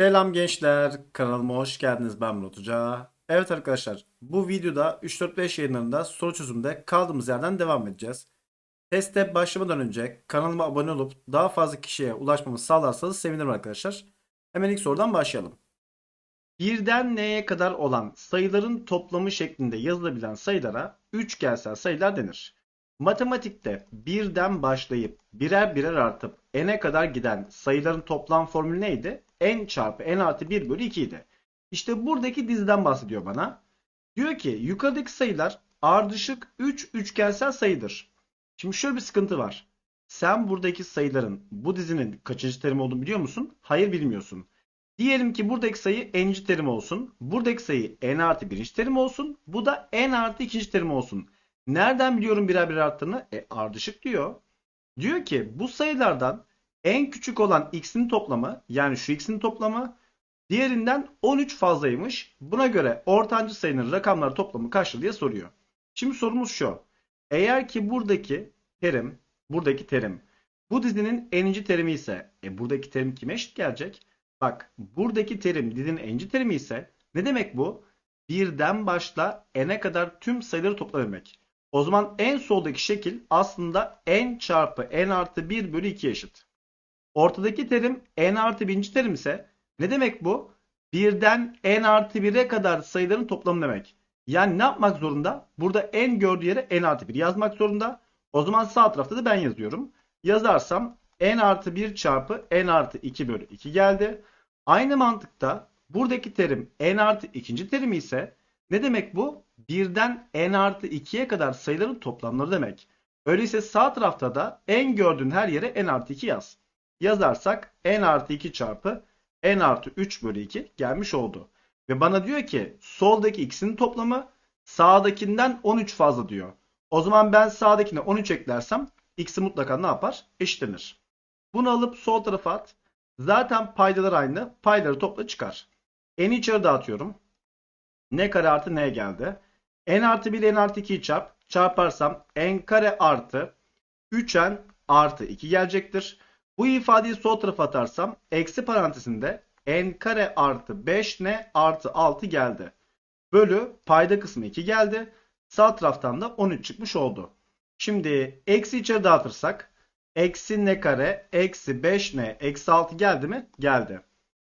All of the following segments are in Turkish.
Selam gençler, kanalıma hoş geldiniz. Ben Murat Hoca. Evet arkadaşlar, bu videoda 3-4-5 yayınlarında soru çözümde kaldığımız yerden devam edeceğiz. Teste başlamadan önce kanalıma abone olup daha fazla kişiye ulaşmamı sağlarsanız sevinirim arkadaşlar. Hemen ilk sorudan başlayalım. Birden n'ye kadar olan sayıların toplamı şeklinde yazılabilen sayılara üçgensel sayılar denir. Matematikte birden başlayıp birer birer artıp n'e kadar giden sayıların toplam formülü neydi? n çarpı n artı 1 bölü 2 idi. İşte buradaki diziden bahsediyor bana. Diyor ki yukarıdaki sayılar ardışık 3 üçgensel sayıdır. Şimdi şöyle bir sıkıntı var. Sen buradaki sayıların bu dizinin kaçıncı terimi olduğunu biliyor musun? Hayır bilmiyorsun. Diyelim ki buradaki sayı n'ci terim olsun. Buradaki sayı n artı birinci terim olsun. Bu da n artı ikinci terim olsun. Nereden biliyorum birer birer arttığını? E ardışık diyor. Diyor ki bu sayılardan en küçük olan x'in toplamı yani şu x'in toplamı diğerinden 13 fazlaymış. Buna göre ortancı sayının rakamları toplamı kaçtır diye soruyor. Şimdi sorumuz şu. Eğer ki buradaki terim, buradaki terim bu dizinin n'inci terimi ise e buradaki terim kime eşit gelecek? Bak buradaki terim dizinin n'inci terimi ise ne demek bu? Birden başla n'e kadar tüm sayıları topla demek. O zaman en soldaki şekil aslında n çarpı n artı 1 bölü 2 eşit. Ortadaki terim n artı birinci terim ise ne demek bu? Birden n artı 1'e kadar sayıların toplamı demek. Yani ne yapmak zorunda? Burada n gördüğü yere n artı 1 yazmak zorunda. O zaman sağ tarafta da ben yazıyorum. Yazarsam n artı 1 çarpı n artı 2 bölü 2 geldi. Aynı mantıkta buradaki terim n artı ikinci terimi ise ne demek bu? Birden n artı 2'ye kadar sayıların toplamları demek. Öyleyse sağ tarafta da n gördüğün her yere n artı 2 yaz. Yazarsak n artı 2 çarpı n artı 3 bölü 2 gelmiş oldu. Ve bana diyor ki soldaki ikisinin toplamı sağdakinden 13 fazla diyor. O zaman ben sağdakine 13 eklersem x'i mutlaka ne yapar? Eşitlenir. Bunu alıp sol tarafa at. Zaten paydalar aynı. Payları topla çıkar. N'i içeri dağıtıyorum. N kare artı N geldi. N artı 1 N artı 2'yi çarp. Çarparsam N kare artı 3N artı 2 gelecektir. Bu ifadeyi sol tarafa atarsam eksi parantezinde N kare artı 5N artı 6 geldi. Bölü payda kısmı 2 geldi. Sağ taraftan da 13 çıkmış oldu. Şimdi eksi içeri dağıtırsak eksi n kare eksi 5n eksi 6 geldi mi? Geldi.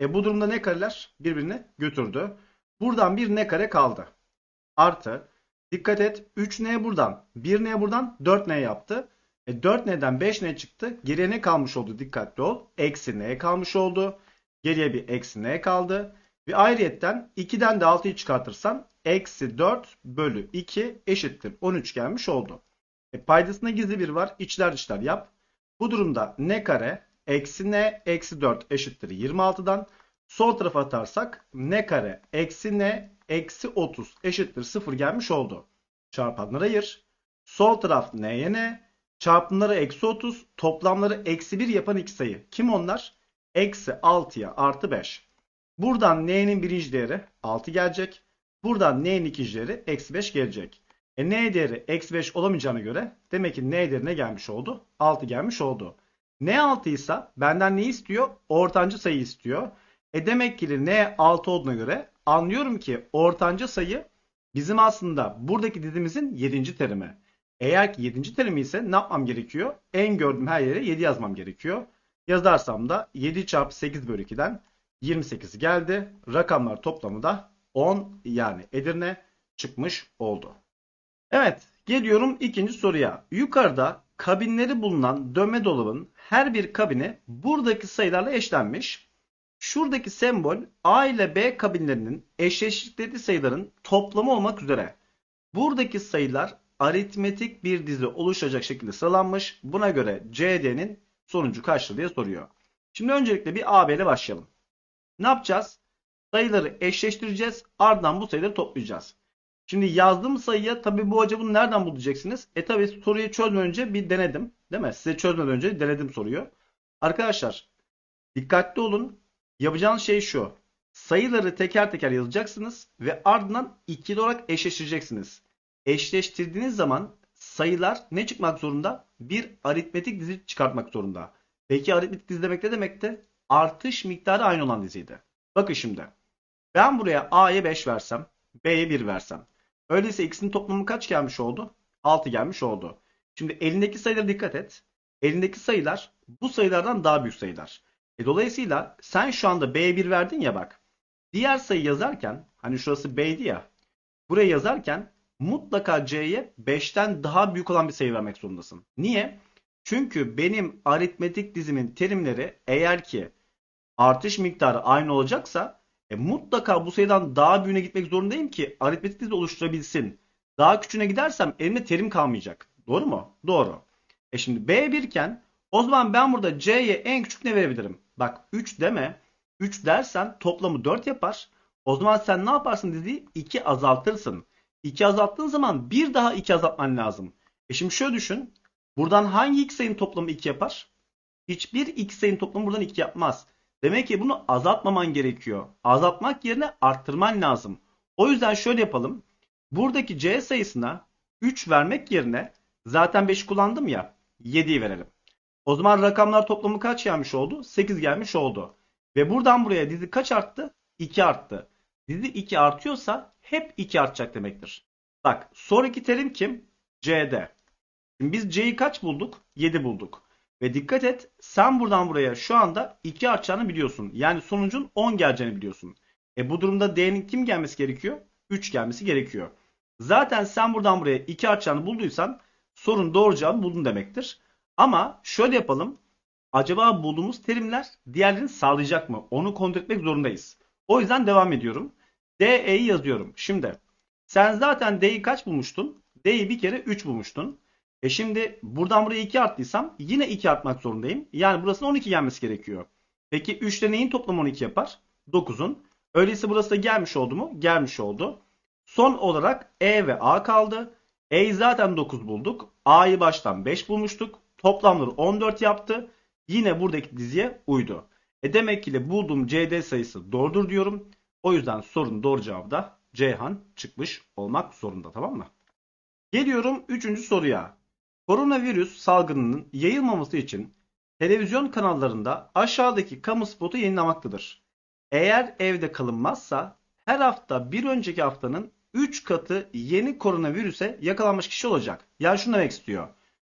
E bu durumda ne kareler birbirini götürdü. Buradan bir n kare kaldı. Artı dikkat et 3n buradan 1n buradan 4n yaptı. E 4n'den 5n çıktı. Geriye ne kalmış oldu? Dikkatli ol. Eksi n kalmış oldu. Geriye bir eksi n kaldı. Ve ayrıyetten 2'den de 6'yı çıkartırsan eksi 4 bölü 2 eşittir 13 gelmiş oldu. E paydasında gizli bir var. İçler dışlar yap. Bu durumda n kare eksi n eksi 4 eşittir 26'dan. Sol tarafa atarsak n kare eksi n eksi 30 eşittir 0 gelmiş oldu. Çarpanları ayır. Sol taraf n'ye n. Çarpımları eksi 30. Toplamları eksi 1 yapan iki sayı. Kim onlar? Eksi 6'ya artı 5. Buradan n'nin birinci değeri 6 gelecek. Buradan n'nin ikinci değeri eksi 5 gelecek. E n değeri eksi 5 olamayacağına göre demek ki n değerine gelmiş oldu. 6 gelmiş oldu. n 6 ise benden ne istiyor? Ortancı sayı istiyor. E demek ki n 6 olduğuna göre anlıyorum ki ortancı sayı bizim aslında buradaki dizimizin 7. terimi. Eğer ki 7. terimi ise ne yapmam gerekiyor? En gördüğüm her yere 7 yazmam gerekiyor. Yazarsam da 7 çarpı 8 bölü 2'den 28 geldi. Rakamlar toplamı da 10 yani Edirne çıkmış oldu. Evet geliyorum ikinci soruya. Yukarıda kabinleri bulunan dönme dolabın her bir kabini buradaki sayılarla eşlenmiş. Şuradaki sembol A ile B kabinlerinin eşleştikleri sayıların toplamı olmak üzere. Buradaki sayılar aritmetik bir dizi oluşacak şekilde sıralanmış. Buna göre CD'nin sonucu kaçtır diye soruyor. Şimdi öncelikle bir AB ile başlayalım. Ne yapacağız? Sayıları eşleştireceğiz. Ardından bu sayıları toplayacağız. Şimdi yazdığım sayıya tabi bu hoca bunu nereden bulacaksınız? E tabi soruyu çözmeden önce bir denedim. Değil mi? Size çözmeden önce denedim soruyu. Arkadaşlar dikkatli olun. Yapacağınız şey şu. Sayıları teker teker yazacaksınız ve ardından ikili olarak eşleştireceksiniz. Eşleştirdiğiniz zaman sayılar ne çıkmak zorunda? Bir aritmetik dizi çıkartmak zorunda. Peki aritmetik dizi demek ne demekti? Artış miktarı aynı olan diziydi. Bakın şimdi. Ben buraya A'ya 5 versem, B'ye 1 versem. Öyleyse ikisinin toplamı kaç gelmiş oldu? 6 gelmiş oldu. Şimdi elindeki sayılara dikkat et. Elindeki sayılar bu sayılardan daha büyük sayılar. E dolayısıyla sen şu anda B'ye 1 verdin ya bak. Diğer sayı yazarken hani şurası B'ydi ya. Buraya yazarken mutlaka C'ye 5'ten daha büyük olan bir sayı vermek zorundasın. Niye? Çünkü benim aritmetik dizimin terimleri eğer ki artış miktarı aynı olacaksa e, mutlaka bu sayıdan daha büyüğüne gitmek zorundayım ki aritmetik dizi oluşturabilsin. Daha küçüğüne gidersem elimde terim kalmayacak. Doğru mu? Doğru. E şimdi B1 iken o zaman ben burada C'ye en küçük ne verebilirim? Bak 3 deme. 3 dersen toplamı 4 yapar. O zaman sen ne yaparsın diziyi? 2 azaltırsın. 2 azalttığın zaman bir daha 2 azaltman lazım. E şimdi şöyle düşün. Buradan hangi x sayının toplamı 2 yapar? Hiçbir x sayının toplamı buradan 2 yapmaz. Demek ki bunu azaltmaman gerekiyor. Azaltmak yerine arttırman lazım. O yüzden şöyle yapalım. Buradaki c sayısına 3 vermek yerine zaten 5 kullandım ya 7'yi verelim. O zaman rakamlar toplamı kaç gelmiş oldu? 8 gelmiş oldu. Ve buradan buraya dizi kaç arttı? 2 arttı. Dizi 2 artıyorsa hep 2 artacak demektir. Bak sonraki terim kim? C'de. Şimdi biz C'yi kaç bulduk? 7 bulduk. Ve dikkat et sen buradan buraya şu anda 2 artacağını biliyorsun. Yani sonucun 10 geleceğini biliyorsun. E bu durumda D'nin kim gelmesi gerekiyor? 3 gelmesi gerekiyor. Zaten sen buradan buraya 2 artacağını bulduysan sorun doğru cevabı buldun demektir. Ama şöyle yapalım. Acaba bulduğumuz terimler diğerlerini sağlayacak mı? Onu kontrol etmek zorundayız. O yüzden devam ediyorum. DE'yi yazıyorum. Şimdi sen zaten D'yi kaç bulmuştun? D'yi bir kere 3 bulmuştun. E şimdi buradan buraya 2 arttıysam yine 2 artmak zorundayım. Yani burasına 12 gelmesi gerekiyor. Peki 3 ile neyin toplamı 12 yapar? 9'un. Öyleyse burası da gelmiş oldu mu? Gelmiş oldu. Son olarak E ve A kaldı. E'yi zaten 9 bulduk. A'yı baştan 5 bulmuştuk. Toplamları 14 yaptı. Yine buradaki diziye uydu. E demek ki de bulduğum CD sayısı doğrudur diyorum. O yüzden sorunun doğru cevabı da Ceyhan çıkmış olmak zorunda tamam mı? Geliyorum 3. soruya. Koronavirüs salgınının yayılmaması için televizyon kanallarında aşağıdaki kamu spotu yayınlamaktadır. Eğer evde kalınmazsa her hafta bir önceki haftanın 3 katı yeni koronavirüse yakalanmış kişi olacak. Yani şunu demek istiyor.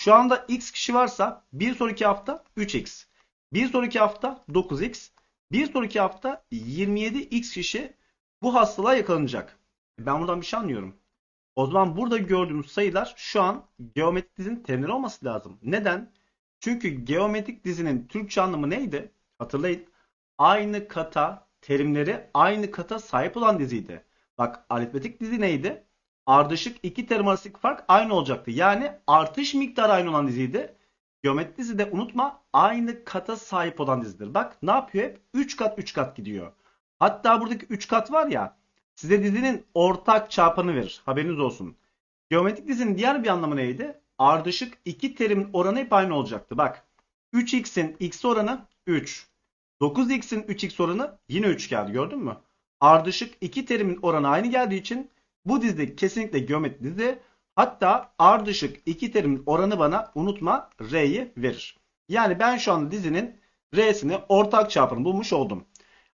Şu anda x kişi varsa bir sonraki hafta 3x. Bir sonraki hafta 9x. Bir sonraki hafta 27x kişi bu hastalığa yakalanacak. Ben buradan bir şey anlıyorum. O zaman burada gördüğümüz sayılar şu an geometrik dizinin terimleri olması lazım. Neden? Çünkü geometrik dizinin Türkçe anlamı neydi? Hatırlayın. Aynı kata terimleri aynı kata sahip olan diziydi. Bak aritmetik dizi neydi? Ardışık iki terim arasındaki fark aynı olacaktı. Yani artış miktarı aynı olan diziydi. Geometrik dizi de unutma aynı kata sahip olan dizidir. Bak ne yapıyor hep? 3 kat 3 kat gidiyor. Hatta buradaki 3 kat var ya size dizinin ortak çarpanı verir. Haberiniz olsun. Geometrik dizinin diğer bir anlamı neydi? Ardışık iki terimin oranı hep aynı olacaktı. Bak 3x'in x oranı 3. 9x'in 3x oranı yine 3 geldi gördün mü? Ardışık iki terimin oranı aynı geldiği için bu dizide kesinlikle geometrik dizi. Hatta ardışık iki terimin oranı bana unutma R'yi verir. Yani ben şu anda dizinin R'sini ortak çarpanı bulmuş oldum.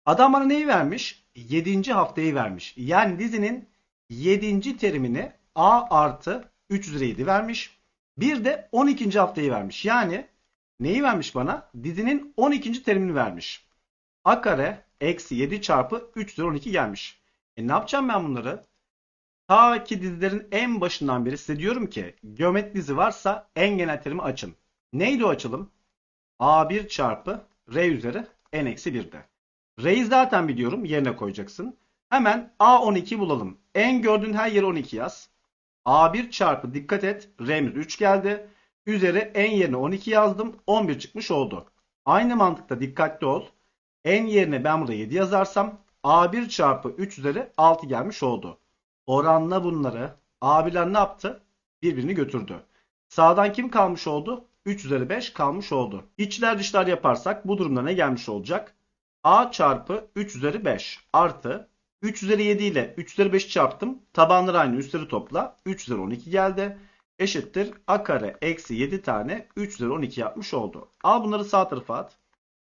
Adam bana neyi vermiş? 7. haftayı vermiş. Yani dizinin 7. terimini A artı 3 üzeri 7 vermiş. Bir de 12. haftayı vermiş. Yani neyi vermiş bana? Dizinin 12. terimini vermiş. A kare eksi 7 çarpı 3 üzeri 12 gelmiş. E ne yapacağım ben bunları? Ta ki dizilerin en başından beri size diyorum ki geometri dizi varsa en genel terimi açın. Neydi o açılım? A1 çarpı R üzeri n eksi 1'de. R'yi zaten biliyorum yerine koyacaksın. Hemen A12 bulalım. En gördüğün her yere 12 yaz. A1 çarpı dikkat et R'miz 3 geldi. Üzeri en yerine 12 yazdım. 11 çıkmış oldu. Aynı mantıkta dikkatli ol. En yerine ben burada 7 yazarsam A1 çarpı 3 üzeri 6 gelmiş oldu. Oranla bunları abiler ne yaptı? Birbirini götürdü. Sağdan kim kalmış oldu? 3 üzeri 5 kalmış oldu. İçler dışlar yaparsak bu durumda ne gelmiş olacak? A çarpı 3 üzeri 5 artı 3 üzeri 7 ile 3 üzeri 5 çarptım. Tabanları aynı üstleri topla. 3 üzeri 12 geldi. Eşittir a kare eksi 7 tane 3 üzeri 12 yapmış oldu. Al bunları sağ tarafa at.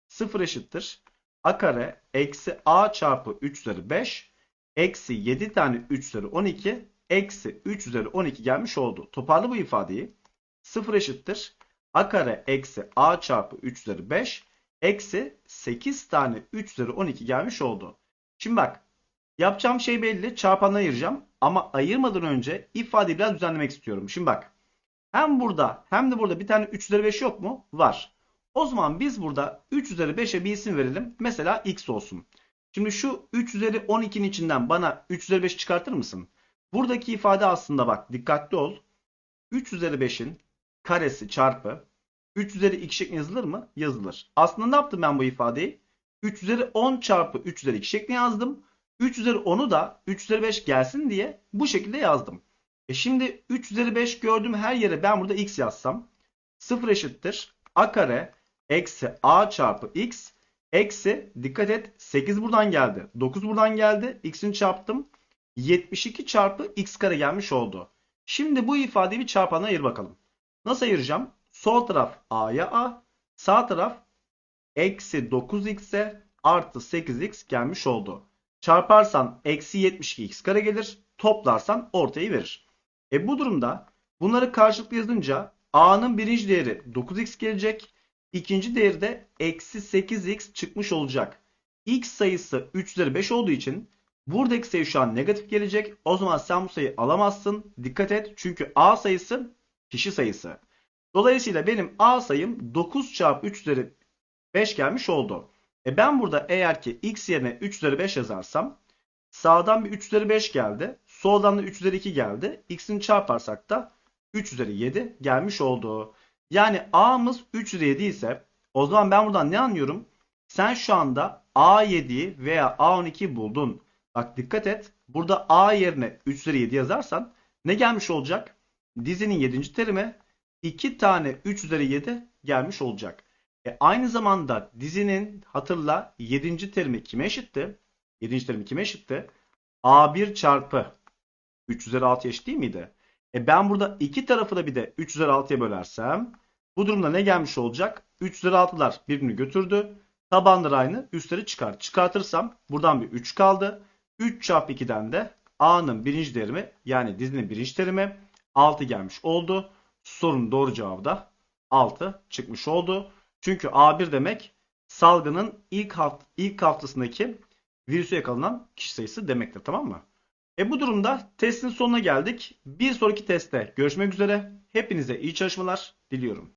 0 eşittir. a kare eksi a çarpı 3 üzeri 5 eksi 7 tane 3 üzeri 12 eksi 3 üzeri 12 gelmiş oldu. Toparla bu ifadeyi. 0 eşittir. a kare eksi a çarpı 3 üzeri 5 eksi 8 tane 3 üzeri 12 gelmiş oldu. Şimdi bak yapacağım şey belli. Çarpanları ayıracağım. Ama ayırmadan önce ifadeyi biraz düzenlemek istiyorum. Şimdi bak hem burada hem de burada bir tane 3 üzeri 5 yok mu? Var. O zaman biz burada 3 üzeri 5'e bir isim verelim. Mesela x olsun. Şimdi şu 3 üzeri 12'nin içinden bana 3 üzeri 5 çıkartır mısın? Buradaki ifade aslında bak dikkatli ol. 3 üzeri 5'in karesi çarpı 3 üzeri 2 şeklinde yazılır mı? Yazılır. Aslında ne yaptım ben bu ifadeyi? 3 üzeri 10 çarpı 3 üzeri 2 şeklinde yazdım. 3 üzeri 10'u da 3 üzeri 5 gelsin diye bu şekilde yazdım. E şimdi 3 üzeri 5 gördüğüm her yere ben burada x yazsam 0 eşittir a kare eksi a çarpı x eksi dikkat et 8 buradan geldi. 9 buradan geldi. x'ini çarptım. 72 çarpı x kare gelmiş oldu. Şimdi bu ifadeyi bir çarpana ayır bakalım. Nasıl ayıracağım? Sol taraf a'ya a, sağ taraf eksi 9x'e artı 8x gelmiş oldu. Çarparsan eksi 72x kare gelir. Toplarsan ortayı verir. E bu durumda bunları karşılıklı yazınca a'nın birinci değeri 9x gelecek. İkinci değeri de eksi 8x çıkmış olacak. x sayısı 3 üzeri 5 olduğu için buradaki sayı şu an negatif gelecek. O zaman sen bu sayıyı alamazsın. Dikkat et çünkü a sayısı kişi sayısı. Dolayısıyla benim a sayım 9 çarpı 3 üzeri 5 gelmiş oldu. E ben burada eğer ki x yerine 3 üzeri 5 yazarsam sağdan bir 3 üzeri 5 geldi. Soldan da 3 üzeri 2 geldi. X'ini çarparsak da 3 üzeri 7 gelmiş oldu. Yani A'mız 3 üzeri 7 ise o zaman ben buradan ne anlıyorum? Sen şu anda A7'yi veya A12'yi buldun. Bak dikkat et. Burada A yerine 3 üzeri 7 yazarsan ne gelmiş olacak? Dizinin 7. terimi 2 tane 3 üzeri 7 gelmiş olacak. E aynı zamanda dizinin hatırla 7. terimi kime eşitti? 7. terimi kime eşitti? A1 çarpı 3 üzeri 6 eşit değil miydi? E ben burada iki tarafı da bir de 3 üzeri 6'ya bölersem bu durumda ne gelmiş olacak? 3 üzeri 6'lar birbirini götürdü. Tabanları aynı. Üstleri çıkar. Çıkartırsam buradan bir 3 kaldı. 3 çarpı 2'den de A'nın birinci terimi yani dizinin birinci terimi 6 gelmiş oldu. Sorunun doğru cevabı da 6 çıkmış oldu. Çünkü A1 demek salgının ilk, haft ilk haftasındaki virüse yakalanan kişi sayısı demektir. Tamam mı? E bu durumda testin sonuna geldik. Bir sonraki testte görüşmek üzere. Hepinize iyi çalışmalar diliyorum.